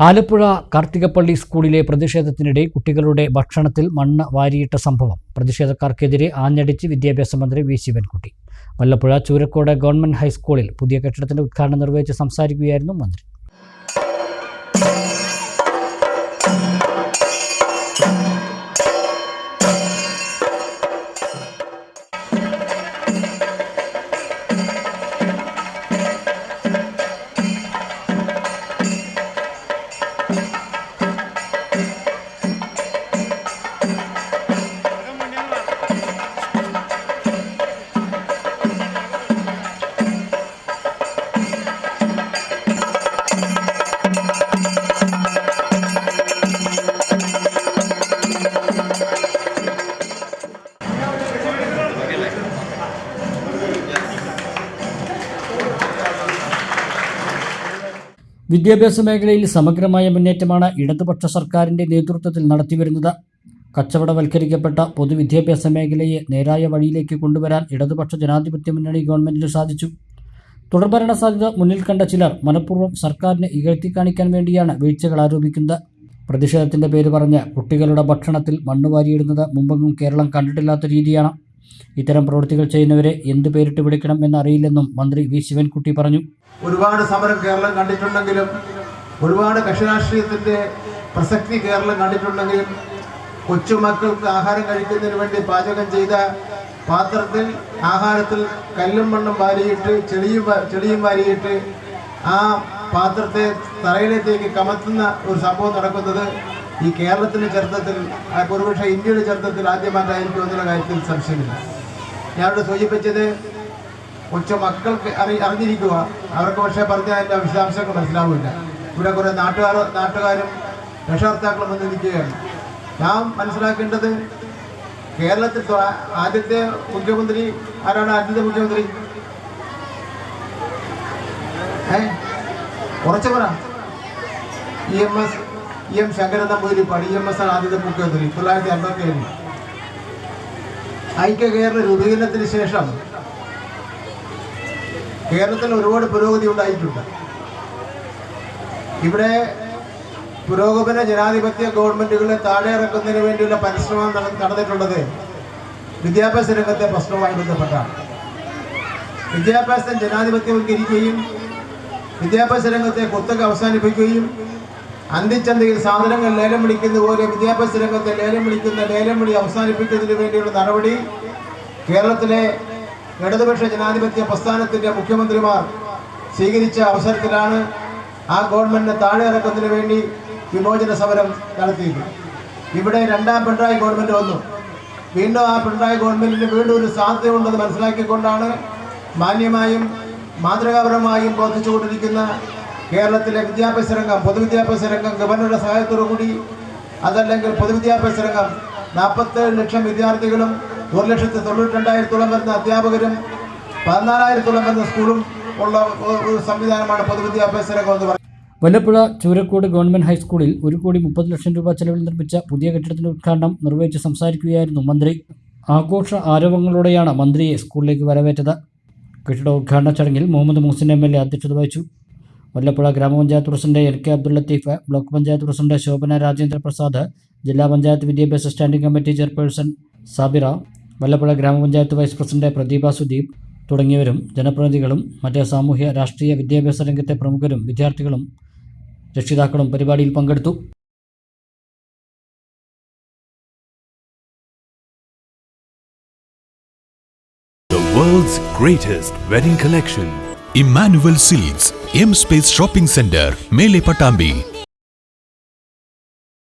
ആലപ്പുഴ കാർത്തികപ്പള്ളി സ്കൂളിലെ പ്രതിഷേധത്തിനിടെ കുട്ടികളുടെ ഭക്ഷണത്തിൽ മണ്ണ് വാരിയിട്ട സംഭവം. പ്രതിഷേധക്കാർക്കെതിരെ ആഞ്ഞടിച്ച് വിദ്യാഭ്യാസ മന്ത്രി വി. ശിവൻകുട്ടി. വല്ലപ്പുഴ ചൂരക്കോട് ഗവൺമെന്റ് ഹൈസ്കൂളിൽ പുതിയ കെട്ടിടത്തിന്റെ ഉദ്ഘാടനം നിർവഹിച്ച് സംസാരിക്കുകയായിരുന്നു മന്ത്രി. വിദ്യാഭ്യാസ മേഖലയിൽ സമഗ്രമായ മുന്നേറ്റമാണ് ഇടതുപക്ഷ സർക്കാരിന്റെ നേതൃത്വത്തിൽ നടത്തിവരുന്നത്. കച്ചവടവൽക്കരിക്കപ്പെട്ട പൊതുവിദ്യാഭ്യാസ മേഖലയെ നേരായ വഴിയിലേക്ക് കൊണ്ടുവരാൻ ഇടതുപക്ഷ ജനാധിപത്യ മുന്നണി ഗവൺമെന്റിന് സാധിച്ചു. തുടർഭരണ സാധ്യത മുന്നിൽ കണ്ട ചിലർ മനഃപൂർവം സർക്കാരിനെ ഇകഴ്ത്തി കാണിക്കാൻ വേണ്ടിയാണ് വീഴ്ചകൾ ആരോപിക്കുന്നത്. പ്രതിഷേധത്തിന്റെ പേര് പറഞ്ഞ് കുട്ടികളുടെ ഭക്ഷണത്തിൽ മണ്ണ് വാരിയിടുന്നത് മുമ്പെങ്ങും കേരളം കണ്ടിട്ടില്ലാത്ത രീതിയാണ്. ഇത്തരം പ്രവൃത്തികൾ ചെയ്യുന്നവരെ എന്ത് പേരിട്ട് വിളിക്കണം എന്നറിയില്ലെന്നും മന്ത്രി വി. ശിവൻകുട്ടി പറഞ്ഞു. ഒരുപാട് സമരം കേരളം കണ്ടിട്ടുണ്ടെങ്കിലും ഒരുപാട് കക്ഷിരാഷ്ട്രീയത്തിന്റെ പ്രസക്തി കേരളം കണ്ടിട്ടുണ്ടെങ്കിലും കൊച്ചുമക്കൾക്ക് ആഹാരം കഴിക്കുന്നതിന് വേണ്ടി പാചകം ചെയ്ത പാത്രത്തിൽ ആഹാരത്തിൽ കല്ലും മണ്ണും വാരിയിട്ട് ചെളിയും ചെളിയും വാരിയിട്ട് ആ പാത്രത്തെ തറയിലേക്ക് കമത്തുന്ന ഒരു സംഭവം നടക്കുന്നത് ഈ കേരളത്തിന്റെ ചരിത്രത്തിൽ ഒരുപക്ഷെ ഇന്ത്യയുടെ ചരിത്രത്തിൽ ആദ്യമായിട്ടായിരിക്കും എന്നുള്ള കാര്യത്തിൽ സംശയമില്ല. ഞാനിവിടെ സൂചിപ്പിച്ചത് കൊച്ച മക്കൾക്ക് അറി അറിഞ്ഞിരിക്കുക. അവർക്ക് പക്ഷേ പറഞ്ഞാൽ അതിന്റെ വിശദാംശങ്ങൾ മനസ്സിലാവില്ല ഇവിടെ കുറേ നാട്ടുകാർ നാട്ടുകാരും രക്ഷകർത്താക്കളും വന്ന് നിൽക്കുകയാണ്. നാം മനസ്സിലാക്കേണ്ടത് കേരളത്തിൽ ആദ്യത്തെ മുഖ്യമന്ത്രി ആരാണ്? ആദ്യത്തെ മുഖ്യമന്ത്രി? ഏ? കുറച്ച് പറ E M S M Sankaran Namboodiripad E M S R ആദ്യത്തെ മുഖ്യമന്ത്രി തൊള്ളായിരത്തി അമ്പത്തി ഏഴിൽ ഐക്യ കേരള രൂപീകരണത്തിന് ശേഷം കേരളത്തിൽ ഒരുപാട് പുരോഗതി ഉണ്ടായിട്ടുണ്ട്. ഇവിടെ പുരോഗമന ജനാധിപത്യ ഗവൺമെന്റുകളെ താഴെ ഇറക്കുന്നതിന് വേണ്ടിയുള്ള പരിശ്രമം നട- നടന്നിട്ടുള്ളത് വിദ്യാഭ്യാസ രംഗത്തെ പ്രശ്നവുമായി ബന്ധപ്പെട്ടാണ്. വിദ്യാഭ്യാസം ജനാധിപത്യവൽക്കരിക്കുകയും വിദ്യാഭ്യാസ രംഗത്തെ കുത്തക അവസാനിപ്പിക്കുകയും അന്തിച്ചന്തയിൽ സാധനങ്ങൾ ലേലം വിളിക്കുന്ന പോലെ വിദ്യാഭ്യാസ രംഗത്തെ ലേലം വിളിക്കുന്ന ലേലം വിളി അവസാനിപ്പിക്കുന്നതിന് വേണ്ടിയുള്ള നടപടി. കേരളത്തിലെ ഇടതുപക്ഷ ജനാധിപത്യ പ്രസ്ഥാനത്തിന്റെ മുഖ്യമന്ത്രിമാർ സ്വീകരിച്ച അവസരത്തിലാണ് ആ ഗവൺമെന്റിനെ താഴെ ഇറക്കുന്നതിന് വേണ്ടി വിമോചന സമരം നടത്തിയത്. ഇവിടെ രണ്ടാം പിണറായി ഗവൺമെന്റ് വന്നു. വീണ്ടും ആ പിണറായി ഗവൺമെന്റിന് വീണ്ടും ഒരു സാധ്യതയുണ്ടെന്ന് മനസ്സിലാക്കിക്കൊണ്ടാണ് മാന്യമായും മാതൃകാപരമായും പ്രവർത്തിച്ചുകൊണ്ടിരിക്കുന്ന കേരളത്തിലെ വിദ്യാഭ്യാസ രംഗം പൊതുവിദ്യാഭ്യാസ രംഗം ഗവർണറുടെ സഹായത്തോടു കൂടി അതല്ലെങ്കിൽ പൊതുവിദ്യാഭ്യാസ രംഗം നാൽപ്പത്തേഴ് ലക്ഷം വിദ്യാർത്ഥികളും ഒരു ലക്ഷത്തി തൊണ്ണൂറ്റി രണ്ടായിരത്തോളം വരുന്ന അധ്യാപകരും പതിനാലായിരത്തോളം വരുന്ന സ്കൂളും ഉള്ള ഒരു- സംവിധാനമാണ് പൊതുവിദ്യാഭ്യാസ രംഗം എന്ന് പറയുന്നത്. വല്ലപ്പുഴ ചൂരക്കോട് ഗവൺമെന്റ് ഹൈസ്കൂളിൽ ഒരു കോടി മുപ്പത് ലക്ഷം രൂപ ചെലവിൽ നിർമ്മിച്ച പുതിയ കെട്ടിടത്തിന്റെ ഉദ്ഘാടനം നിർവഹിച്ച് സംസാരിക്കുകയായിരുന്നു മന്ത്രി. ആഘോഷ ആരവങ്ങളോടെയാണ് മന്ത്രിയെ സ്കൂളിലേക്ക് വരവേറ്റത്. കെട്ടിട ഉദ്ഘാടന ചടങ്ങിൽ Muhammed Muhsin M L A അധ്യക്ഷത വഹിച്ചു. വല്ലപ്പുഴ ഗ്രാമപഞ്ചായത്ത് president L K Abdul Latheef block panchayat president Shobhana Rajendra Prasad ജില്ലാ പഞ്ചായത്ത് വിദ്യാഭ്യാസ standing committee chairperson Sabira Mullappuzha ഗ്രാമപഞ്ചായത്ത് വൈസ് പ്രസിഡന്റ് പ്രതിഭ സുദീപ് തുടങ്ങിയവരും ജനപ്രതിനിധികളും മറ്റ് സാമൂഹ്യ രാഷ്ട്രീയ വിദ്യാഭ്യാസ രംഗത്തെ പ്രമുഖരും വിദ്യാർത്ഥികളും രക്ഷിതാക്കളും പരിപാടിയിൽ പങ്കെടുത്തു world's greatest wedding collection. Immanuel silks M space shopping centre Mele Pattambi.